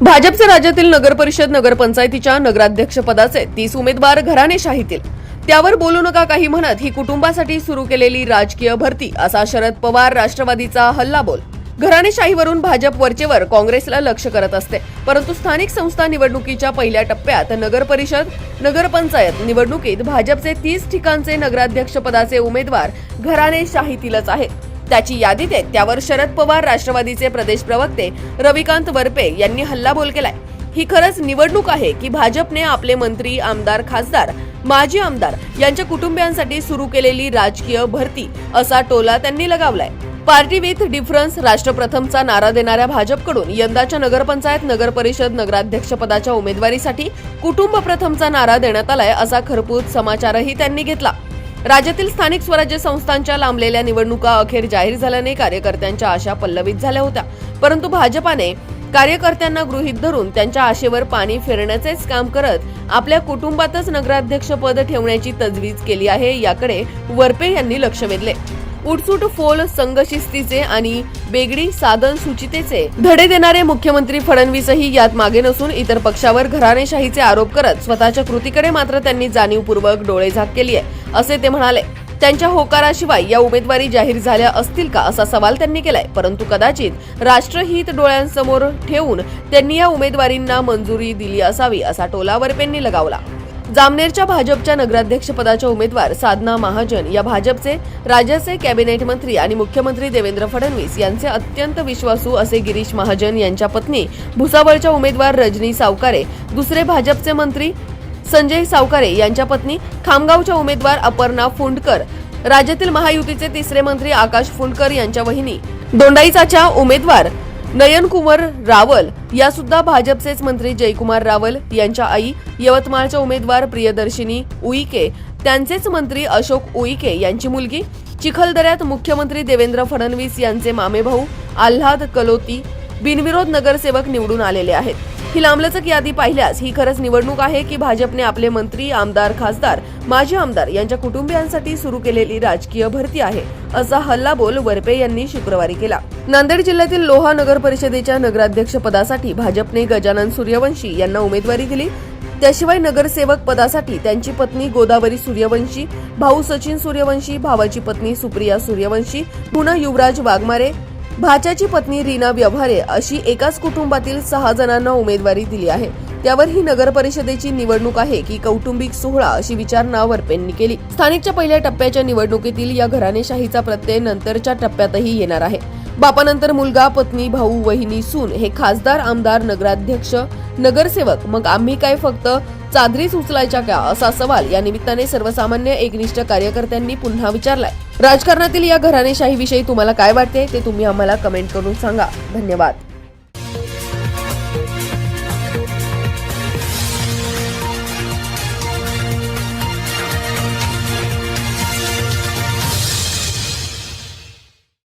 भाजपचे राज्यातील नगर परिषद नगरपंचायतीच्या नगराध्यक्षपदाचे तीस उमेदवार घराणेशाहीतील त्यावर बोलू नका काही म्हणत ही कुटुंबासाठी सुरू केलेली राजकीय भरती असा शरद पवार राष्ट्रवादीचा हल्लाबोल. घराणेशाहीवरून भाजप वरचेवर काँग्रेसला लक्ष करत असते परंतु स्थानिक संस्था निवडणुकीच्या पहिल्या टप्प्यात नगर परिषद नगरपंचायत निवडणुकीत भाजपचे तीस ठिकाणचे नगराध्यक्षपदाचे उमेदवार घराणेशाहीतीलच आहेत. त्याची यादी देत त्यावर शरद पवार राष्ट्रवादीचे प्रदेश प्रवक्ते रविकांत वरपे यांनी हल्लाबोल केलाय. ही खरंच निवडणूक आहे की भाजपने आपले मंत्री आमदार खासदार माजी आमदार यांच्या कुटुंबियांसाठी सुरू केलेली राजकीय भरती असा टोला त्यांनी लगावलाय. पार्टी विथ डिफरन्स राष्ट्रप्रथमचा नारा देणाऱ्या भाजपकडून यंदाच्या नगरपंचायत नगर परिषद उमेदवारीसाठी कुटुंब प्रथमचा नारा देण्यात आलाय असा खरपूत समाचारही त्यांनी घेतला. राज्यातील स्थानिक स्वराज्य संस्थांच्या लांबलेल्या निवडणुका अखेर जाहीर झाल्याने कार्यकर्त्यांच्या आशा पल्लवित झाल्या होत्या. परंतु भाजपाने कार्यकर्त्यांना गृहीत धरून त्यांच्या आशेवर पाणी फिरण्याचेच काम करत आपल्या कुटुंबातच नगराध्यक्ष पद ठेवण्याची तजवीज केली आहे याकडे वरपे यांनी लक्ष वेधले. उठसूट फोल संघशिस्तीचे आणि बेगडी साधन सुचितेचे. धडे देणारे मुख्यमंत्री फडणवीसही यात मागे नसून इतर पक्षावर घराणेशाहीचे आरोप करत स्वतःच्या कृतीकडे मात्र त्यांनी जाणीवपूर्वक डोळेझाक केली आहे असे ते म्हणाले. त्यांच्या होकाराशिवाय या उमेदवारी जाहीर झाल्या असतील का असा सवाल त्यांनी केलाय परंतु कदाचित राष्ट्रहित डोळ्यांसमोर ठेवून त्यांनी या उमेदवारींना मंजुरी दिली असावी असा टोला वरपेंनी लगावला. जामनेरच्या भाजपच्या नगराध्यक्षपदाच्या उमेदवार साधना महाजन या भाजपचे राज्याचे कॅबिनेट मंत्री आणि मुख्यमंत्री देवेंद्र फडणवीस यांचे अत्यंत विश्वासू असे गिरीश महाजन यांच्या पत्नी भुसावळच्या उमेदवार रजनी सावकारे दुसरे भाजपचे मंत्री संजय सावकारे यांच्या पत्नी खामगावच्या उमेदवार अपर्णा फुंडकर राज्यातील महायुतीचे तिसरे मंत्री आकाश फुंडकर यांच्या वहिनी. दोंडाईचाच्या उमेदवार नयन कुमार रावल या सुद्धा भाजपचेच मंत्री जयकुमार रावल यांच्या आई यवतमाळच्या उमेदवार प्रियदर्शिनी उईके त्यांचेच मंत्री अशोक उईके यांची मुलगी चिखलदऱ्यात मुख्यमंत्री देवेंद्र फडणवीस यांचे मामेभाऊ आल्हाद कलोती बिनविरोध नगरसेवक निवडून आलेले आहेत. ही लांबलचक यादी पाहिल्यास ही खरंच निवडणूक आहे की भाजपने आपले मंत्री आमदार खासदार माजी आमदार यांच्या कुटुंबियांसाठी सुरू केलेली राजकीय भरती आहे असा हल्लाबोल वरपे यांनी शुक्रवारी केला. नांदेड जिल्ह्यातील लोहा नगर परिषदेच्या नगराध्यक्ष पदासाठी भाजपने गजानन सूर्यवंशी यांना उमेदवारी दिली. त्याशिवाय नगरसेवक पदासाठी त्यांची पत्नी गोदावरी सूर्यवंशी भाऊ सचिन सूर्यवंशी भावाची पत्नी सुप्रिया सूर्यवंशी पुन्हा युवराज वाघमारे भाच्याची पत्नी रीना व्यवहारे अशी एकाच कुटुंबातील सहा जणांना उमेदवारी दिली आहे. त्यावर ही नगर परिषदेची निवडणूक आहे की कौटुंबिक सोहळा अशी विचारणा वरपेंनी केली. स्थानिकच्या पहिल्या टप्प्याच्या निवडणुकीतील या घराणेशाहीचा प्रत्यय नंतरच्या टप्प्यातही येणार आहे. बापानंतर मुलगा पत्नी भाऊ वहिनी सून हे खासदार आमदार नगराध्यक्ष नगरसेवक मग आम्ही काय फक्त चादरीच उचलायच्या का? असा सवाल या निमित्ताने सर्वसामान्य एकनिष्ठ कार्यकर्त्यांनी पुन्हा विचारलाय. राजकारणातील या घराणेशाहीविषयी तुम्हाला काय वाटते? ते तुम्ही आम्हाला कमेंट करून सांगा. धन्यवाद.